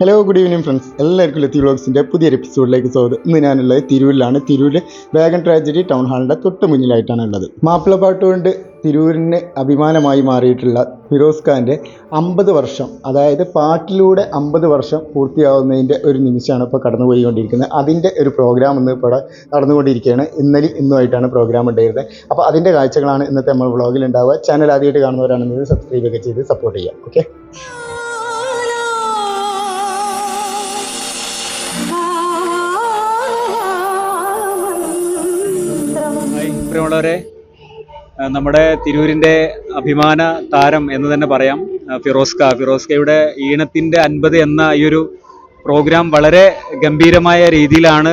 Hello good evening friends എല്ലാവർക്കും ലത്തി വ്ളോഗ്സിന്റെ പുതിയ എപ്പിസോഡിലേക്ക് സ്വാഗതം. ഇന്ന് ഞാനുള്ളത് തിരൂരിലാണ്. തിരൂരിൽ വേഗൻ ട്രാജഡി ടൗൺ ഹാളിന്റെ തൊട്ട് മുന്നിലായിട്ടാണ് ഉള്ളത്. മാപ്പിളപ്പാട്ട് കൊണ്ട് തിരൂരിന് അഭിമാനമായി മാറിയിട്ടുള്ള ഫിറോസ് ഖാന്റെ അമ്പത് വർഷം അതായത് പാട്ടിലൂടെ അമ്പത് വർഷം പൂർത്തിയാവുന്നതിന്റെ ഒരു നിമിഷമാണ് ഇപ്പോൾ കടന്നുപോയിക്കൊണ്ടിരിക്കുന്നത്. അതിന്റെ ഒരു പ്രോഗ്രാം ഇന്ന് ഇപ്പോൾ നടന്നുകൊണ്ടിരിക്കുകയാണ്. ഇന്നലെ ഇന്നുമായിട്ടാണ് പ്രോഗ്രാം ഉണ്ടായിരുന്നത്. അപ്പോൾ അതിന്റെ കാഴ്ചകളാണ് ഇന്നത്തെ നമ്മൾ വ്ളോഗിൽ ഉണ്ടാവുക. ചാനൽ ആദ്യമായിട്ട് കാണുന്നവരാണെന്ന് സബ്സ്ക്രൈബ് ഒക്കെ ചെയ്ത് സപ്പോർട്ട് ചെയ്യുക. ഓക്കെ പ്രിയമുള്ളവരെ നമ്മുടെ തിരൂരിന്റെ അഭിമാന താരം എന്ന് തന്നെ പറയാം ഫിറോസ്ക. ഫിറോസ്കയുടെ ഈണത്തിന്റെ അൻപത് എന്ന ഈ ഒരു പ്രോഗ്രാം വളരെ ഗംഭീരമായ രീതിയിലാണ്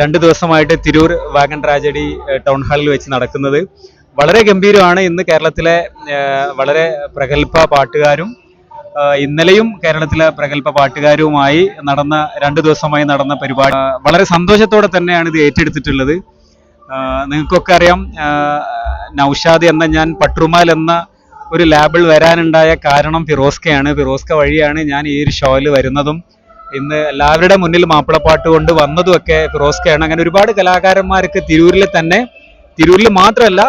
രണ്ട് ദിവസമായിട്ട് തിരൂർ വാഗൺ ട്രാജഡി ടൗൺ ഹാളിൽ വെച്ച് നടക്കുന്നത്. വളരെ ഗംഭീരമാണ്. ഇന്ന് കേരളത്തിലെ വളരെ പ്രഗത്ഭ പാട്ടുകാരും ഇന്നലെയും കേരളത്തിലെ പ്രഗത്ഭ പാട്ടുകാരുമായി നടന്ന രണ്ട് ദിവസമായി നടന്ന പരിപാടി വളരെ സന്തോഷത്തോടെ തന്നെയാണ് ഇത് ഏറ്റെടുത്തിട്ടുള്ളത്. നിങ്ങൾക്കൊക്കെ അറിയാം നൌഷാദ് എന്ന ഞാൻ പട്രുമാൽ എന്ന ഒരു ലാബിൾ വരാനുണ്ടായ കാരണം ഫിറോസ്കയാണ്. ഫിറോസ്ക വഴിയാണ് ഞാൻ ഈ ഒരു ഷോയിൽ വരുന്നതും. ഇന്ന് എല്ലാവരുടെ മുന്നിൽ മാപ്പിളപ്പാട്ട് കൊണ്ട് വന്നതും ഒക്കെ ഫിറോസ്കയാണ്. അങ്ങനെ ഒരുപാട് കലാകാരന്മാർക്ക് തിരൂരിൽ തന്നെ തിരൂരിൽ മാത്രമല്ല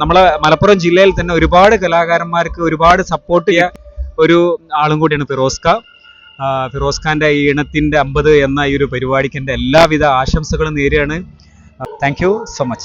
നമ്മളെ മലപ്പുറം ജില്ലയിൽ തന്നെ ഒരുപാട് കലാകാരന്മാർക്ക് ഒരുപാട് സപ്പോർട്ട് ചെയ്യാൻ ഒരു ആളും കൂടിയാണ് ഫിറോസ്ക. ആഹ് ഫിറോസ് ഖാന്റെ ഈ ഈണത്തിന്റെ അമ്പത് എന്ന ഈ ഒരു പരിപാടിക്ക് എന്റെ എല്ലാവിധ ആശംസകളും നേരെയാണ് Uh, thank you so much.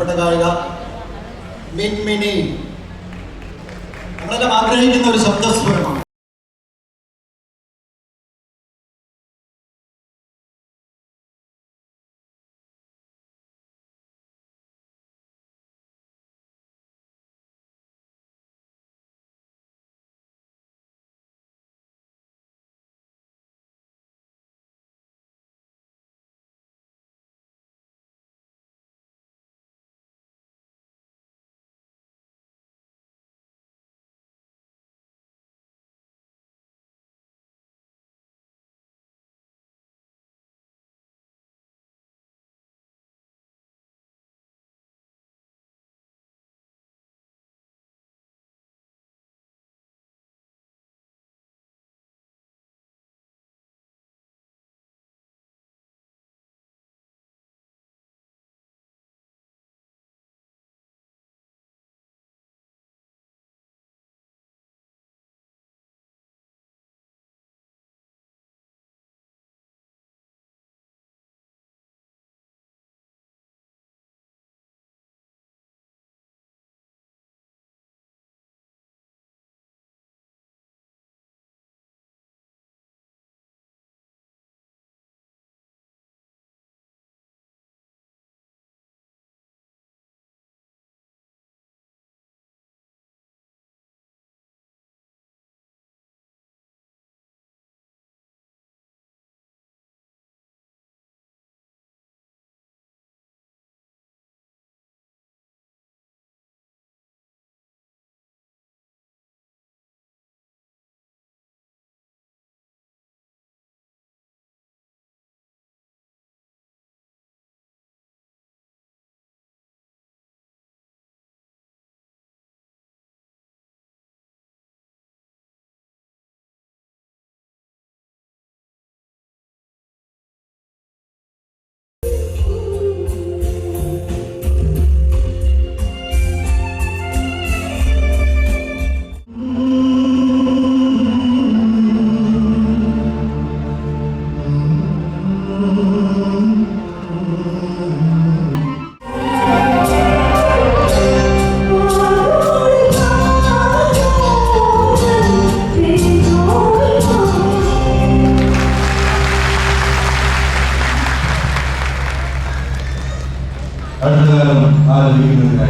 Much ഗായിക മിൻമിനി. നമ്മളെല്ലാം ആഗ്രഹിക്കുന്ന ഒരു ശബ്ദസ്വരമാണ്